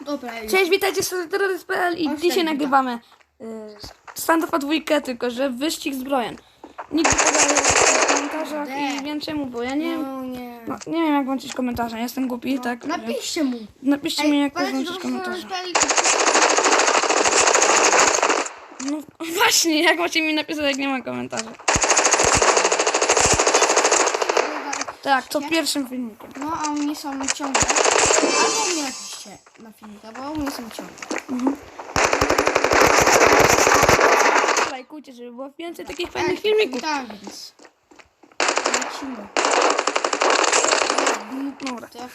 Dobra. Cześć, witajcie z Terrorist.pl i dzisiaj nagrywamy y, standowa dwójkę, tylko że wyścig zbrojen. Nikt nie podaje w komentarzach i wiem czemu, bo ja nie wiem, No nie. no, nie wiem jak włączyć komentarze, jestem głupi, tak? Napiszcie mu. Napiszcie mi jak włączyć do. Terrorist.pl No właśnie, jak macie mi napisać jak nie ma komentarzy? Tak, to pierwszym filmikiem. No, a u mnie są ciągle. Albo mnie napiszcie na filmika, bo u mnie są ciągle. Lajkujcie, żeby było więcej takich fajnych filmików. Tak, więc. Lecimy. Dobra. To ja.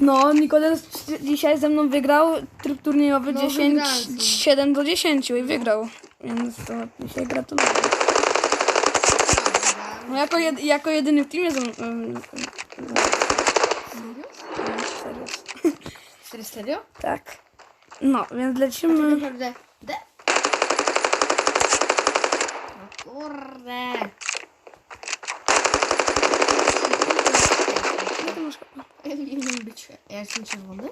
No, Nikodemus dzisiaj ze mną wygrał tryb turniejowy No, 10, wygrałem. 7 do 10 i wygrał. Więc to dzisiaj gratuluję. No, jako, jed, jako jedyny w teamie mną. ym, serio. Serio? Tak. No, więc Tak lecimy. naprawdę. De. No kurde. Ja nie wiem być. Ja jestem czerwony?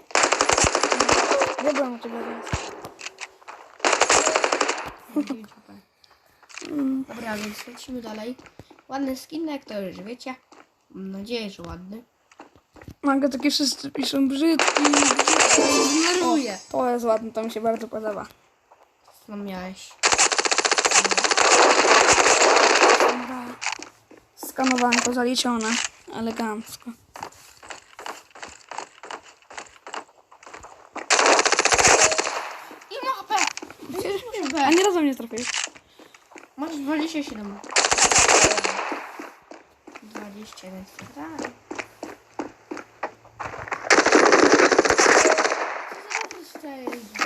Wybrałem ciebie więc. Dobra, więc lecimy dalej. Ładny skinek, to już wiecie. Mam nadzieję, że ładny. Manga takie wszyscy piszą brzydki. Zdenerwuję. To jest ładne, to mi się bardzo podoba. Co miałeś? Skanowanko zaliczone. Elegancko. I ma HP! A nie razem nie trafiłeś. Masz 27. 20, więc tak.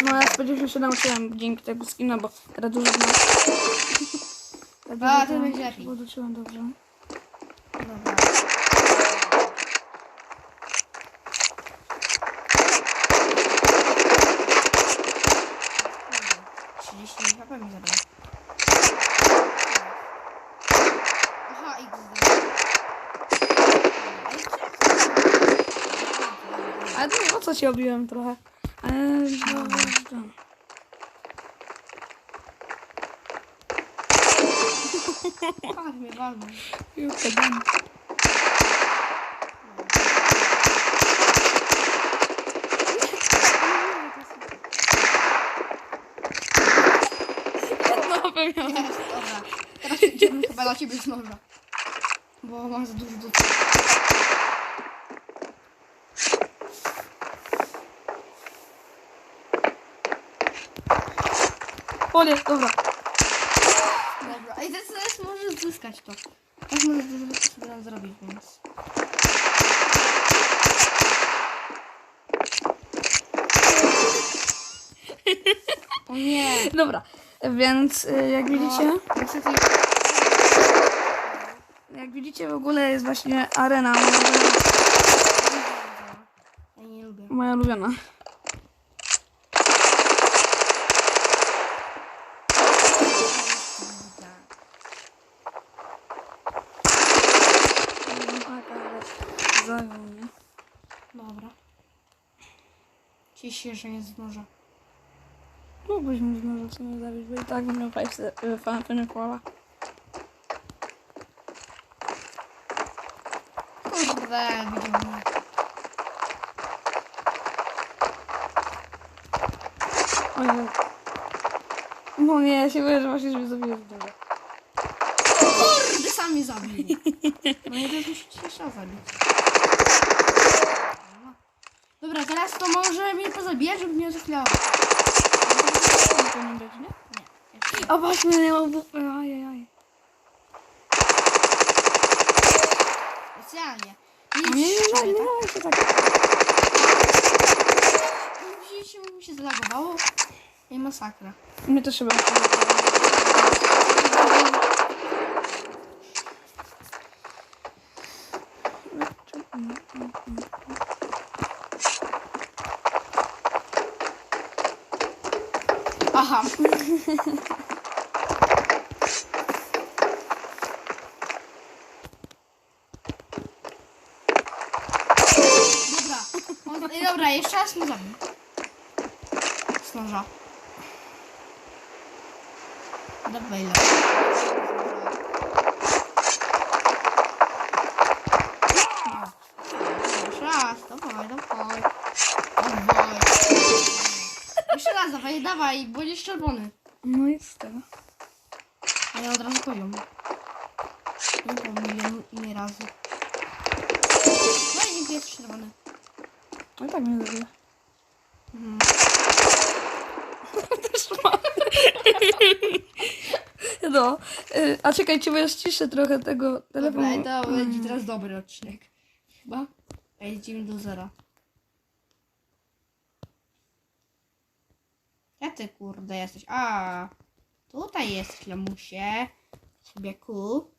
No ja z 57 uczyłem dzięki tego skina, bo teraz dużo dużo A, to będzie lepiej. Poduczyłem dobrze. Dobra. Trzydzieści HP mi zabrał. Aha, XD. Ale to nie o co ci obiłem trochę. Ale no. Ach, mnie walnął. Piłkę dam. No, pewnie. Jest, dobra. Teraz idziemy chyba na ciebie z noża. Bo masz dużo do O nie, dobra. Dobra. I teraz, możesz zyskać to. Tak możesz dużo sobie tam zrobić, więc. O nie. Dobra, więc y, jak widzicie, Niestety. jak widzicie w ogóle jest właśnie arena moja ulubiona. Się, że nie zdążę. Mógłbyś mi znowu co mnie zabić, bo i tak bym miał fajne koła. Kurde, widział mnie. O nie. No nie, ja się boję, że właśnie żeby zabiję w drogę. Kurde, sam mnie zabił. No i też musi się trzeba zabić. To może mnie pozabijać, żeby mnie zachwiało. To nie będzie, nie? Nie. A właśnie, nie mam ajajaj. Specjalnie. Nie, nie, nie, się tak. Mi się zlagowało. I masakra. Mnie też chyba. jeszcze raz mnie zabij. Z noża. Dobra, ile? Dawaj, dawaj, będziesz czerwony. No jest to. Ale od razu poziom. Nie pomyliłem ile razy. No i nie jest czerwony. No i tak mnie zrobię. Mhm. Też mam. No, y, a czekajcie, bo ja ściszę trochę tego telefonu. Dobra, to będzie teraz dobry odcinek. Chyba? A jedziemy do zera. Ja ty kurde jesteś. A, tutaj jest lamusie. Siebieku.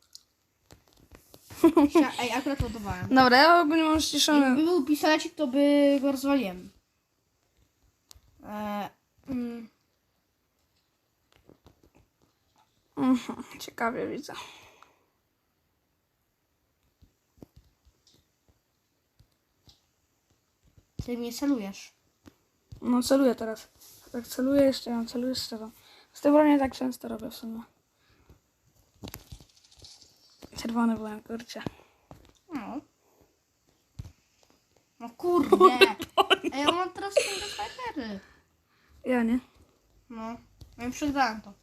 Ej, akurat ładowałem. Dobra, ja ogólnie mam ściszony. Jakby był pistolecik, to by go rozwaliłem. Eee, mm, Mhm, ciekawie widzę. ty mnie celujesz. No celuję teraz. Tak celuję jeszcze, ja celuję z tego. Z tej broni tak często robię w sumie. Czerwony byłem, kurczę. No. No kurde. Ej, ja mam teraz te snajpery. Ja nie. No, ja im przegrałem to.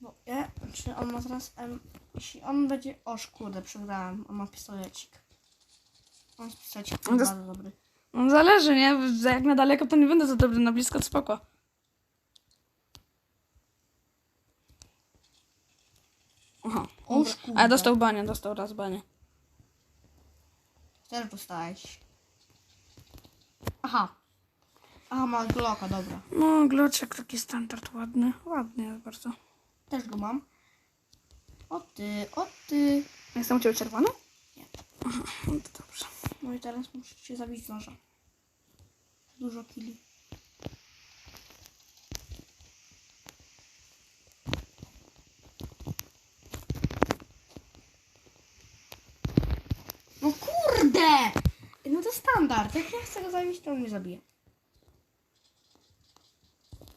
Bo ja, czy on ma teraz M, jeśli on będzie, oż kurde, przegrałem, on ma pistolecik. On jest pistolecik No to- bardzo dobry. No zależy, nie? Za Jak na daleko to nie będę za dobry, na blisko to spoko. Aha. Oż dobra. kurde. Ale dostał banie, dostał raz banie. Też dostałeś. Aha. Aha, ma Glocka, dobra. No, gloczek taki standard ładny. Ładny jest bardzo. Też go mam. O ty, o ty. Jestem u ciebie czerwony? Nie. Aha, no to dobrze. No i teraz muszę cię zabić z noża. Dużo kili. No kurde! No to standard. Jak ja chcę go zabić, to on mnie zabije.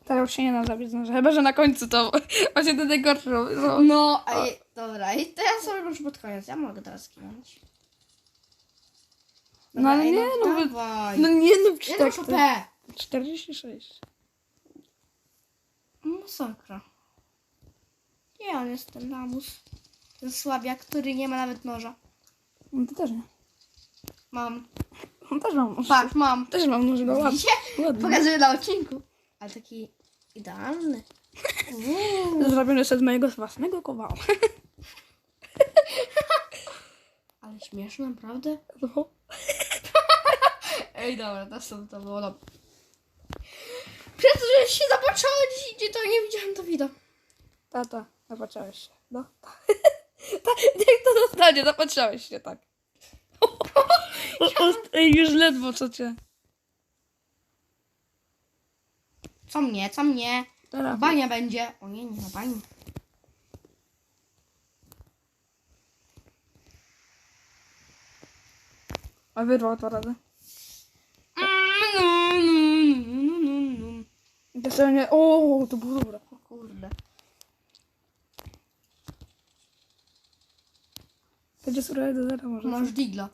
Teraz już się nie da zabić noża. Chyba, że na końcu to właśnie do najgorsze. No. No, ej, dobra. I to ja sobie już pod koniec. Ja mogę teraz skinąć. No ale nie, no dawaj. No nie no, Ja tak, to- P. 46. Masakra. Nie, on jest ten lamus. Ten słabiak, który nie ma nawet noża. No to też nie. Mam. On też mam. Patrz, mam. Też mam nóż, no. Widzicie? ładny. Pokazuję na odcinku. Ale taki idealny. Uuu. Zrobiony jeszcze z mojego własnego kowała. Ale śmieszne, naprawdę? No. Ej, dobra, to, są, to było dobre. Przez to, że się zapatrzało dziś idzie, to nie widziałem to wideo. Tata, zapatrzałeś się. No. Ta, jak to dostanie, zapatrzałeś się, tak. O, o, ej, już ledwo co cię. Co mnie, co mnie? Teraz. Bania będzie. O nie, nie ma bani. A wyrwał. I to sobie nie... O, to było dobre. O kurde. Będzie surę do zera może. Masz digla.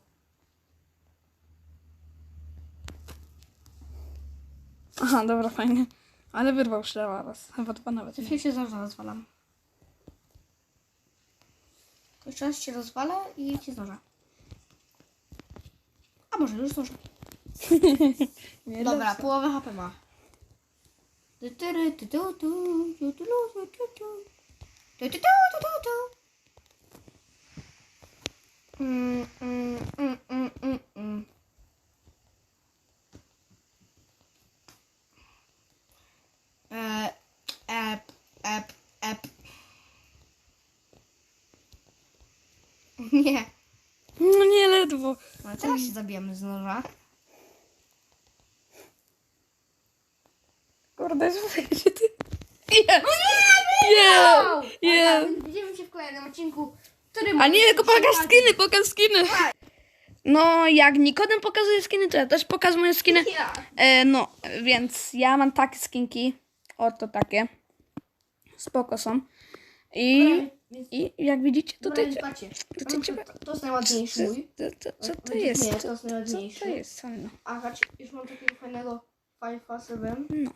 Aha, dobra, fajnie. Ale wyrwał szlała raz. Chyba dwa nawet. Ja się zawsze rozwalam. Jeszcze raz cię rozwalę i cię zdążę. A może już zdążę. Dobra, połowę HP ma. Tu, tu, tu, tu, tu, tu, tu, tu, tu, tu, tu. Tu, tu, tu, tu, tu, tu. Mm, mm, mm, mm, mm. E, ep, ep, ep. Nie. No nie, ledwo. Ale teraz się zabijemy z noża. Kurde, ty. Nie! Nie! Nie! Widzimy się w kolejnym odcinku, który A nie, tylko pokaż skiny, pokaż skiny. No, jak Nikodem pokazuje skiny, to ja też pokazuję skiny. Ja. E, no, więc ja mam takie skinki. Oto takie. Spoko są. I, i jak widzicie, tutaj... Ciebie- to jest najładniejszy mój. To, to, co to jest? Nie, Co, to jest co najładniejszy. to jest? Fajno. A już mam takiego fajnego Five'a 7. No.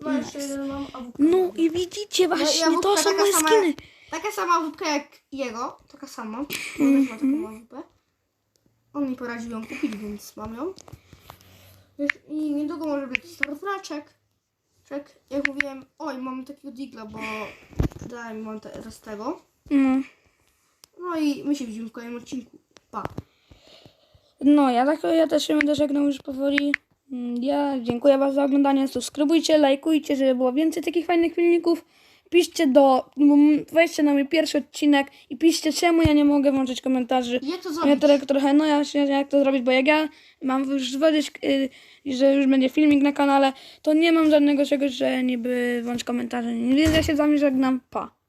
No jeszcze jeden mam AWP. No i widzicie właśnie, to są moje skiny. Taka sama AWP jak jego, taka sama. On Mhm. też ma taką AWP. On mi poradził ją kupić, więc mam ją. I niedługo może być startraczek. Czek, jak mówiłem, oj, mamy takiego digla, bo dałem mam teraz tego. No. No i my się widzimy w kolejnym odcinku. Pa! No, ja tak, ja też się będę żegnał już powoli. Mm, Ja dziękuję Was za oglądanie. Subskrybujcie, lajkujcie, żeby było więcej takich fajnych filmików. Piszcie do, wejdźcie na mój pierwszy odcinek i piszcie, czemu ja nie mogę włączyć komentarzy. Jak to Ja zrobić? trochę, trochę, no ja się jak to zrobić, bo jak ja mam już powiedzieć, y, że już będzie filmik na kanale, to nie mam żadnego czegoś, że niby włącz komentarze. Więc ja się z wami żegnam. Pa.